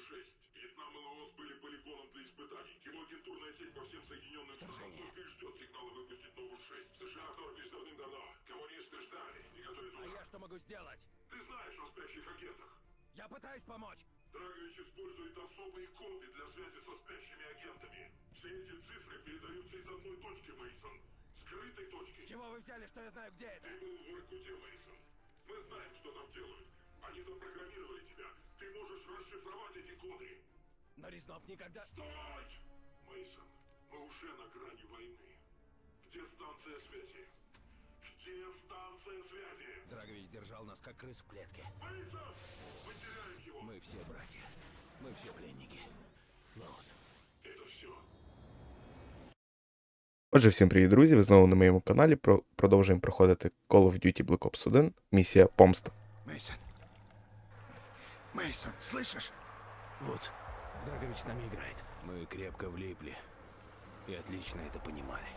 6. Вьетнам и Лаос были полигоном для испытаний. Его агентурная сеть по всем Соединенным Штатам только и ждет сигнала выпустить новую 6. США вторглись давным-давно. Коммунисты ждали и готовят А удар. я что могу сделать? Ты знаешь о спящих агентах. Я пытаюсь помочь. Драгович использует особые коды для связи со спящими агентами. Все эти цифры передаются из одной точки, Мейсон. Скрытой точки. С чего вы взяли, что я знаю, где это? Ты был в Воркуте, Мейсон. Мы знаем, что там делают. Они запрограммировали тебя. Ты можешь расшифровать эти коды. Но Резнов никогда... Стой! Мейсон, мы уже на грани войны. Где станция связи? Где станция связи? Драгович держал нас как крыс в клетке. Мейсон! Мы теряем его. Мы все братья. Мы все пленники. Лаос. Это все. Отже, всім привіт, друзі! Ви знову на моєму каналі. Про- Продовжуємо проходити Call of Duty Black Ops 1, місія Помста. Мейсон. Мейсон, слышишь? Вот. Драгович с нами играет. Мы крепко влипли. И отлично это понимали.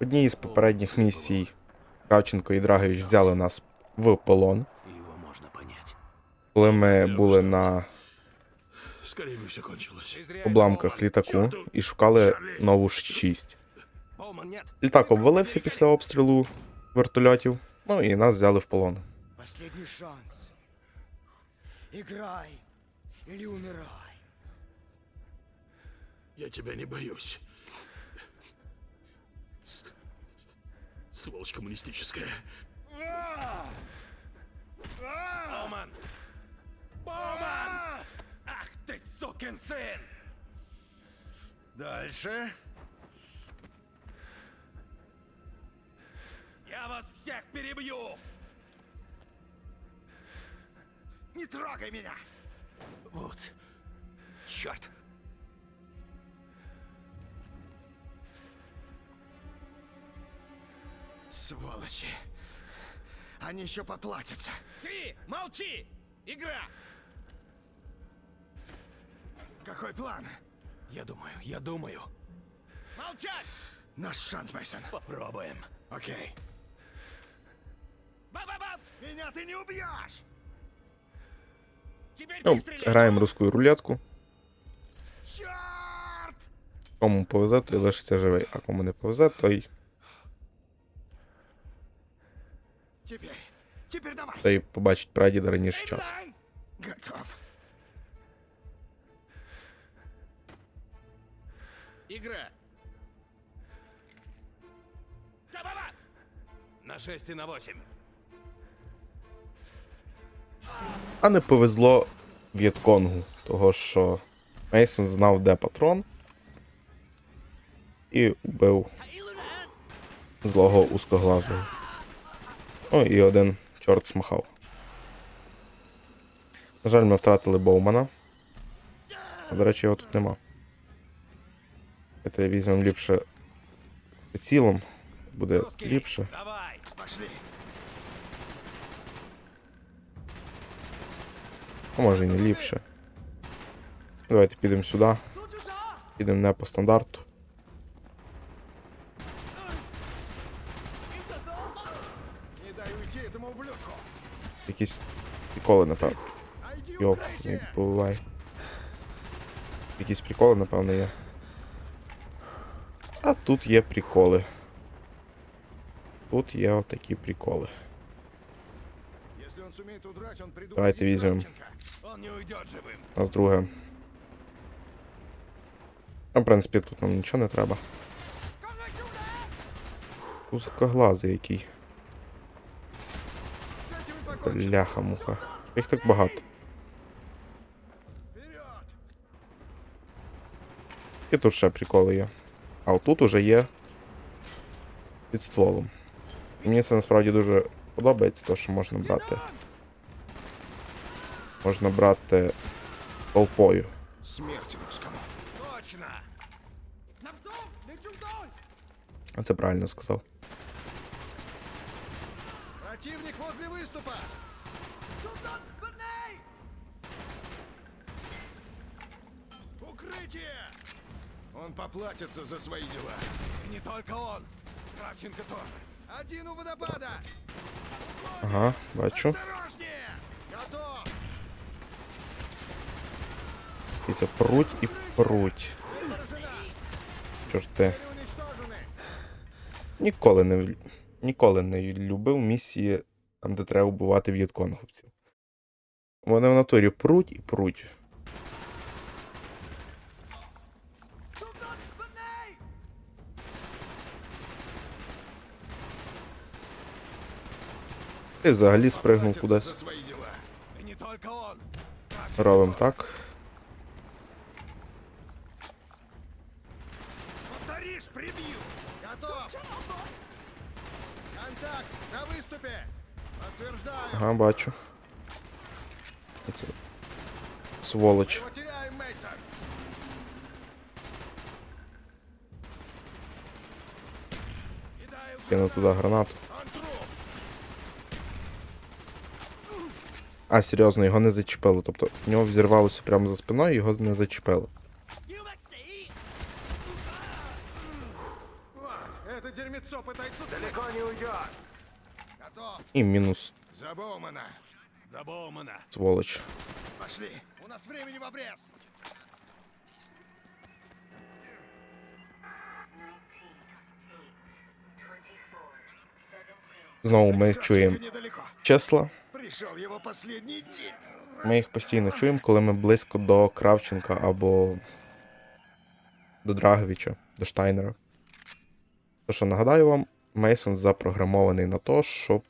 В одній із попередніх місій Кравченко і Драгович взяли нас в полон, И его можно понять. коли ми були на Скорее бы все кончилось. обламках літаку і шукали нову 6. Боуман, нет. Літак обвалився після обстрілу вертольотів, ну і нас взяли в полон. Последний шанс. Играй или умирай. Я тебя не боюсь. С- Сволочь коммунистическая. Боуман! Боуман! Ах ты, сукин сын! Дальше. Я вас всех перебью! Не трогай меня! Вот. Черт! Сволочи. Они еще поплатятся. Ты молчи! Игра! Какой план? Я думаю, я думаю. Молчать! Наш шанс, Мейсон. Попробуем. Окей. Ба-ба-ба! Меня ты не убьешь! Ну, граємо русскую рулетку. Кому повезе, той лишиться живий, а кому не повезе, той, давай. той побачить прадіда раніше. Играй! Готов. Игра! Ба-ба-ба! На 6 и на 8. А не повезло В'єтконгу, того що Мейсон знав, де патрон, і вбив злого узкоглазого. О, і один чорт смахав. На жаль, ми втратили Боумана. А, До речі, його тут нема. Це візьмемо ліпше прицілом. Буде ліпше. Давай! Пошли. А може і не ліпше. Давайте підемо сюди. Підемо не по стандарту. Якісь приколи, напевно. Йоп, не бувай. Якісь приколи, напевно, є. А тут є приколи. Тут є отакі приколи. Давайте візьмемо. Живым. У нас друге. А, в принципі, тут нам нічого не треба. Узкоглазий який. Покончим. Бляха-муха. Їх так багато. І тут ще приколи є. А отут уже є під стволом. Мені це насправді дуже подобається, то що можна брати. Можна брати толпою. Смерть русскому. Точно! А це правильно сказав. Противник возле выступа! Укрытие! Он поплатится за свои дела. Не только он! Кравченко тоже! Один у водопада! Ага, бачу. Осторожнее! І це пруть і пруть. Чорти. Ніколи не, ніколи не любив місії, там, де треба вбивати в'єтконговців. Вони в натурі пруть і пруть. І взагалі спригнув кудись. Робимо так. Контакт! На выступе! Подтверждаю! Ага, бачу. Оце. Сволоч. Его теряем, Мейсон! Кидаю Кину туди гранату. А, серйозно, його не зачепило. Тобто в нього взірвалося прямо за спиною, його не зачепило. Это дерьмецо пытается... Далеко не уйдет! Готов! І мінус За Боумана! За Боумана. сволоч. Пошли! У нас времени в обрез! Знову ми чуємо числа. Пришел его день. Ми їх постійно чуємо, коли ми близько до Кравченка або до Драговича, до Штайнера. То що нагадаю вам, Мейсон запрограмований на те, щоб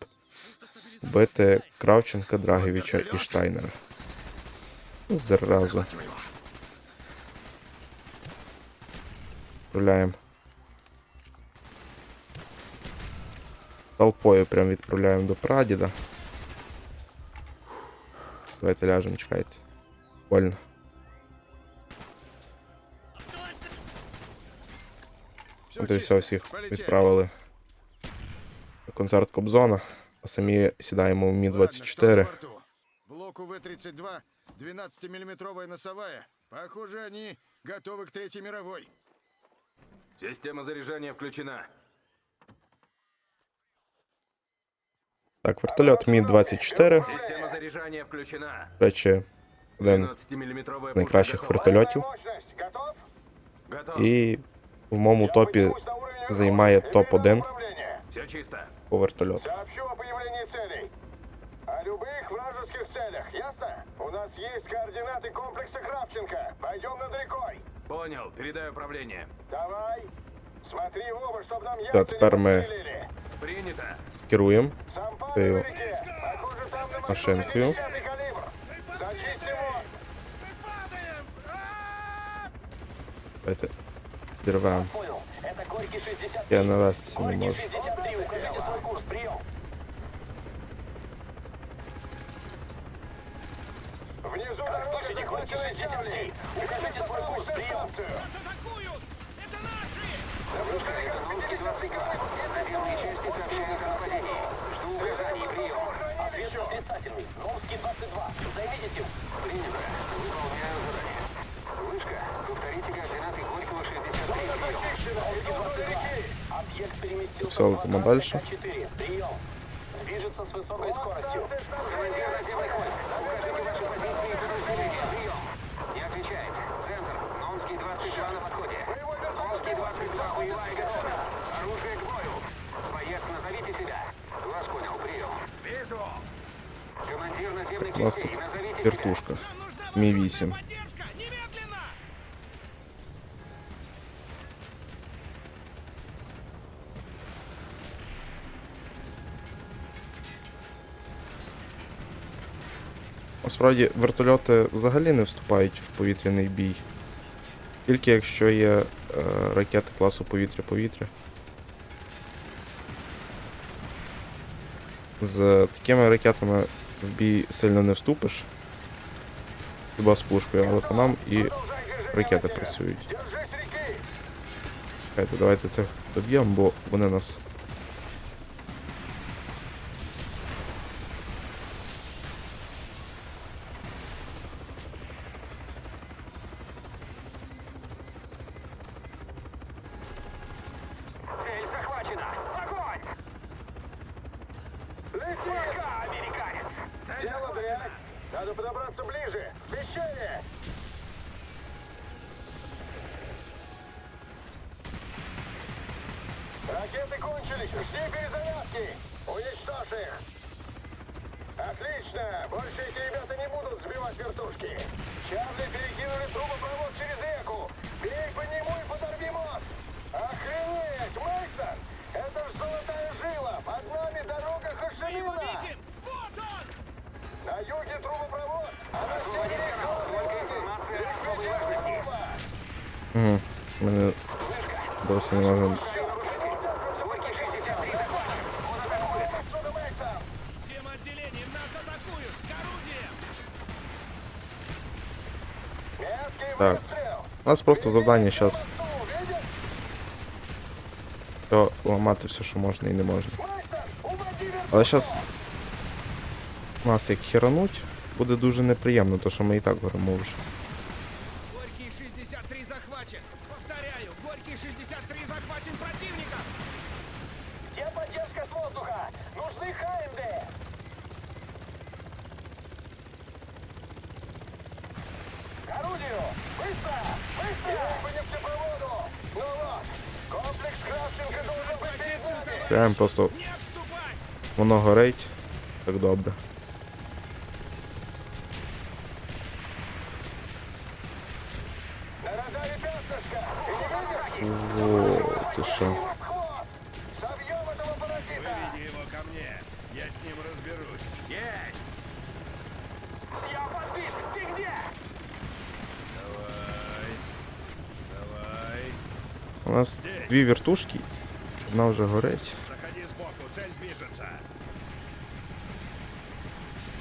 бити Кравченка, Драговича і Штайнера. Зразу відправляємо. Толпою прям відправляємо до прадіда. Давайте ляжемо, чекайте. Больно. От і все, всіх відправили на концерт Кобзона, а самі сідаємо в Ладно, что на Мі-24. Блоку В-32, 12-миллиметровая носовая. Похоже, они готовы к Третьей мировой. Система заряжания включена. Так, вертольот Мі-24. Система заряжания включена. Речі, один 12-мм з найкращих вертольотів. Готов. І в моєму топі займає топ-1 Все чисто. по вертольоту. Сообщу о появлении целей. О любых вражеских целях, ясно? У нас есть координаты комплекса Кравченко. Пойдем над рекой. Понял, передаю управление. Давай. Смотри в оба, чтобы нам Да, яйца теперь не мы- подстрелили. Принято. Керуємо Сампан Ты его на реке. Похоже, там на машинкою. 50-й калибр. Зачистим Давайте сперва. Я на вас не могу. Займите Принято. Прием. Новский 22. Объект переместился Все, летимо далі. 4. Прием. Движется с высокой скоростью. Командир наземных войск. Укажите ваши позиции и подразделения. Прием. Не отвечает. Центр. Номский 22 на подходе. Номский 22. Боевая готова. Оружие к бою. Боец, назовите себя. Вас понял. Прием. Вижу! Командир наземных У нас тут частей. Назовите себя. вертушка. Мі-8. Насправді вертольоти взагалі не вступають в повітряний бій. Тільки якщо є е, ракети класу повітря-повітря. З такими ракетами в бій сильно не вступиш. Хіба з пушкою, але по нам і ракети працюють. Давайте цих доб'ємо, бо вони нас. Надо подобраться ближе! Пещере! Ракеты кончились! Жди перезарядки! Уничтожь их! Отлично! Больше эти ребята не будут сбивать вертушки! Чарли перекинули трубопровод! Нас атакуют! К орудиям! Меткий Так. У нас просто завдання зараз все ламати все, що можна і не можна. Але зараз нас як херануть, буде дуже неприємно, то що ми і так горимо вже. К орудию! Быстро! Быстро! По нефтепроводу! Ну вот, комплекс Кравченко должен быть перед нами! Прям просто Не отступать! воно горить. Так добре. На радаре пятнышко! Ты не видишь? О, ти що? Дві вертушки, одна вже горить.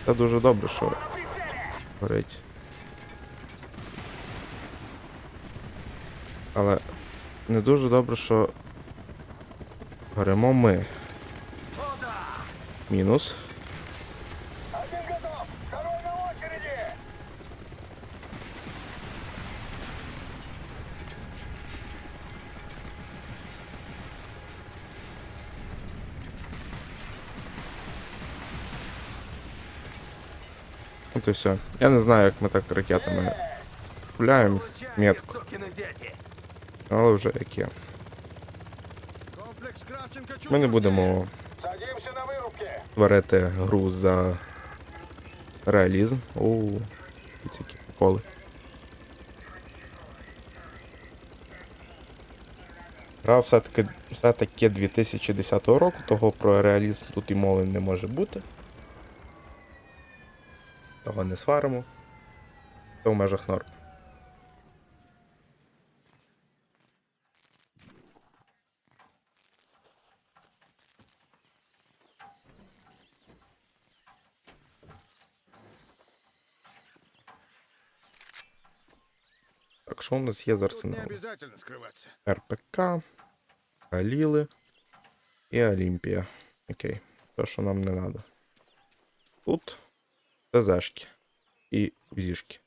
Це дуже добре, що горить. Але не дуже добре, що горимо ми. Мінус. І все. Я не знаю, як ми так ракетами сукины дети! але вже як є. Ми не будемо творити гру за реалізм. Оу, і ці приколи. Гра все-таки все-таки 2010 року, того про реалізм тут і мови не може бути. Того не сваримо. Це в межах норм. Так, що у нас є з арсеналу? РПК, Аліли і Олімпія. Окей. То, що нам не треба. Тут ТЗшки і УЗішки.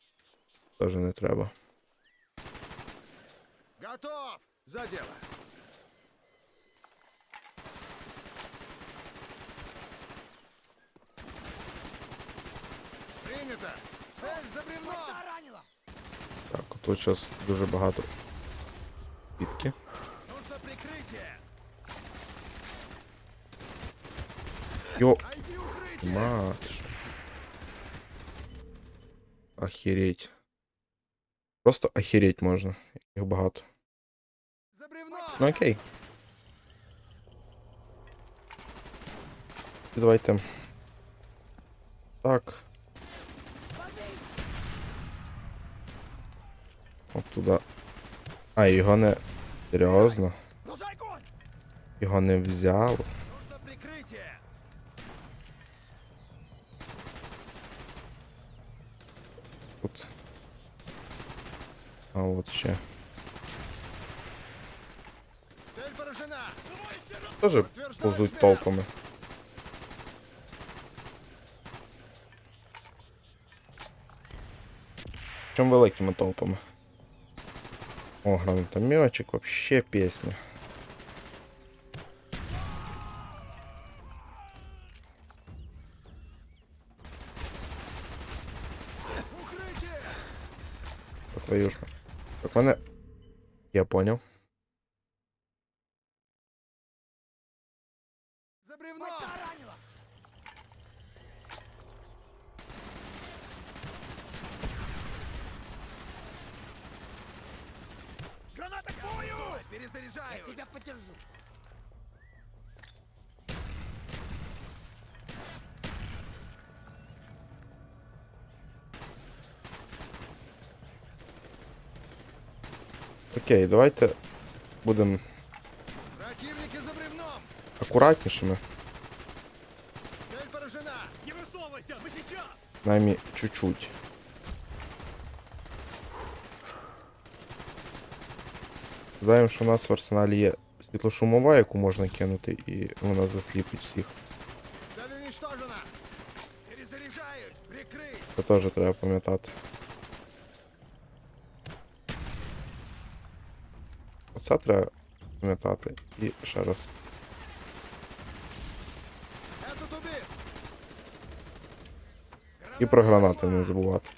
Теж не треба. Готов! За дело. Принято! Цель за бревно! Так, тут зараз дуже багато підки. Нужно прикрытие! Йо, мать. Охереть. Просто охереть можна. Їх багато. Ну окей. Давайте. Так. От туди. А, його не. Серйозно? Його не взяв. А от ще. Тоже повзуть толпами. Чим великими толпами. О, гранатометчик, вообще песня. Твою ж. мать. Так мене. Я понял. За бревно! Перезаряжаю! Я тебя поддержу. Окей, давайте будемо Противники за бревном! акуратнішими. Цель поражена! Не высовывайся, мы сейчас! Наймі чуть-чуть. Знаємо, що у нас в арсеналі є світлошумова, яку можна кинути, і вона засліпить всіх. Цель уничтожена! Перезаряжаюсь! Прикрыть! Це теж треба пам'ятати. Оце треба пам'ятати. І ще раз. І про гранати не забувати.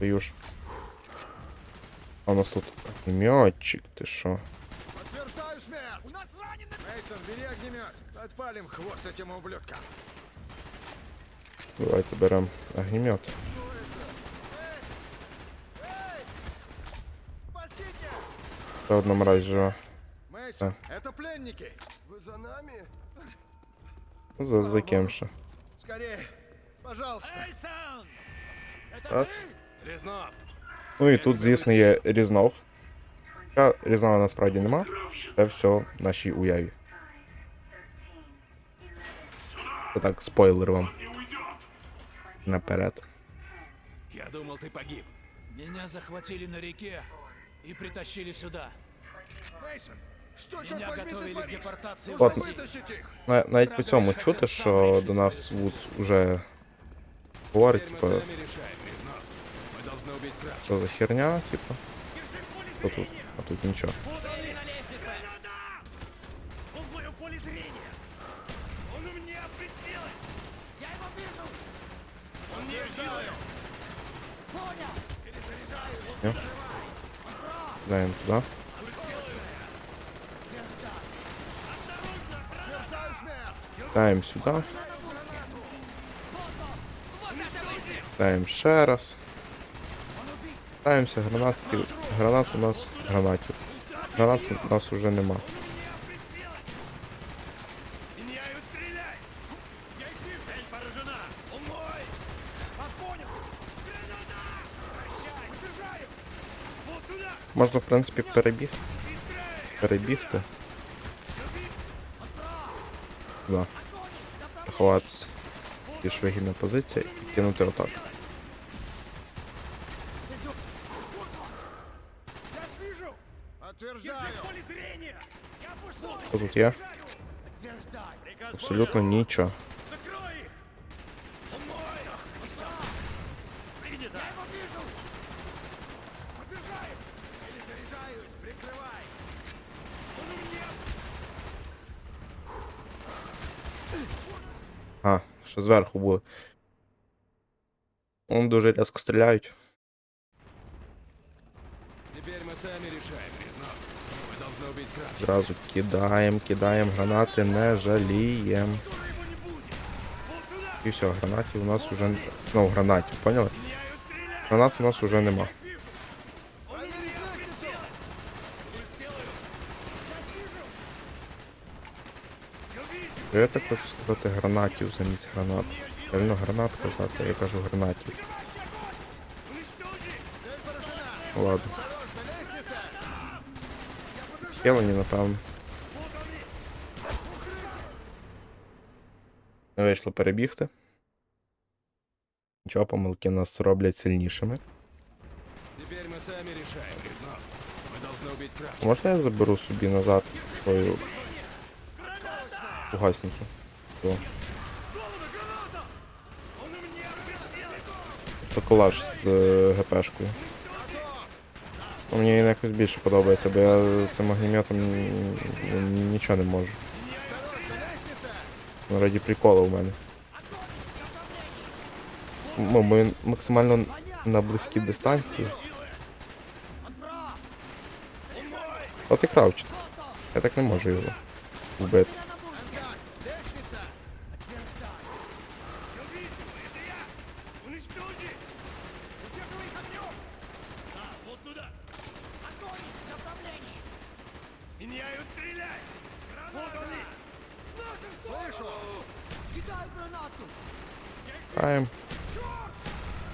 Даю ж. А у нас тут огнеметчик, ти що? Подтверждаю смерть! У нас раненый! Мейсон, бери огнемет! Отпалим хвост этим ублюдкам! Давайте беремо огнемет. Спасите! Ще одна мразь жива. Мейсон, это пленники! Вы за нами? Ну, за, за ким ще? Скорее! Пожалуйста! Эйсон! Раз. Різнов! Ну і тут, звісно, є різнов. Хоча різнова насправді нема. Це все в нашій уяві. Це так, спойлер вам. Не уйдет! Наперед. Я думал, ты погиб. Меня захватили на реке и притащили сюда. Мейсон, что, Меня черт возьми, ты готовили к творишь? депортации в Вот. Нужно Россию. вытащить их! На- Навіть по цьому чути, що до нас Вудс уже говорить, Теперь мы типа, сами решаем, Різнов. Мы должны убить Кравченко. що за херня, типа. Що тут? А тут нічого. Даємо туди. Подтверждаю смерть! Даємо ще раз. Даємося гранатів. Гранат у нас гранатів. Гранат у нас уже нема. Можна, в принципі, перебігти. Перебігти. Да. Заховатися. Більш вигідна позиція і кинути отак. Я! Я тут! Приказ Абсолютно нічого. А, ще зверху були. Вони дуже різко стріляють. Теперь мы сами решаем, Різнов. Мы должны убить Кравченко. Зразу кидаємо, кидаємо гранати, не жаліємо. Скоро его не будет! Вот туда! І все, гранатів у нас уже. Ну, гранатів, поняли? Меняют, стреляй! Гранат у нас уже нема. Я вижу! Я так хочу сказати гранатів замість гранат. Реально гранат казати, я кажу гранатів. Прикрывающий огонь! Уничтожи! Цель поражена! Ну ладно. Осторожно, лестница! Схилені, напевно. Не вийшло перебігти. Нічого, помилки нас роблять сильнішими. Теперь мы сами решаем, Різнов. Мы должны убить Кравченко. Можна я заберу собі назад свою у меня прицелы! Це колаж з е, ГПшкою. Ну, Мені якось більше подобається, бо я цим огнеметом ні- ні- нічого не можу. Ну, раді приколу в мене. Ну, ми максимально на близькій дистанції. От і кравчить. Я так не можу його вбити. Меняют стрелять! Вот они! Наша Слышу! Кидай гранату! Граємо.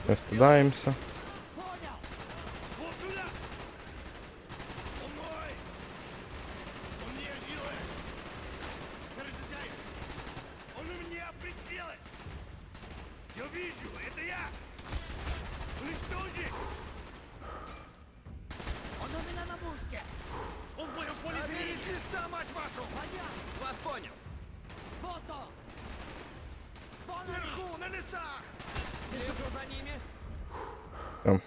Не стидаємося. Там.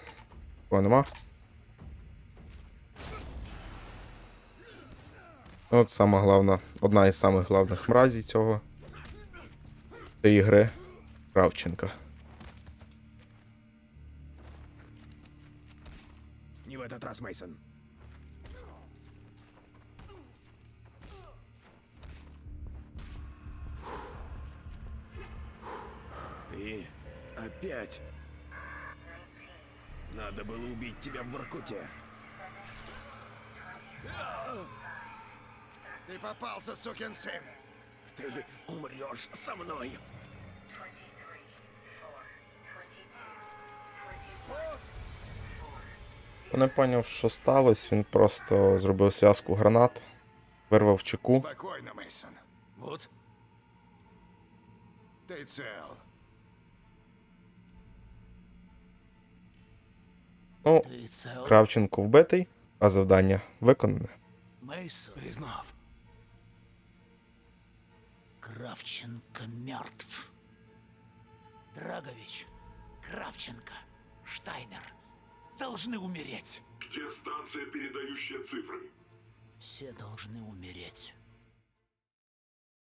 Кого нема. От сама головна, одна із самих головних мразів цього. цієї гри Кравченка. Не в этот раз, Мейсон. Ты опять. Надо было убить тебя в Воркуте. Ты попался, сукин сын! Ты умрешь со мной. Я не поняв, що сталося, він просто зробив зв'язку гранат, вирвав чеку. Спокойно, Мейсон. Вот. Ты цел. Ну, Кравченко вбитий, а завдання виконане. Признав. Кравченко мертв. Драгович, Кравченко, Штайнер должны умереть. Где станция, передающая цифры? Все должны умереть.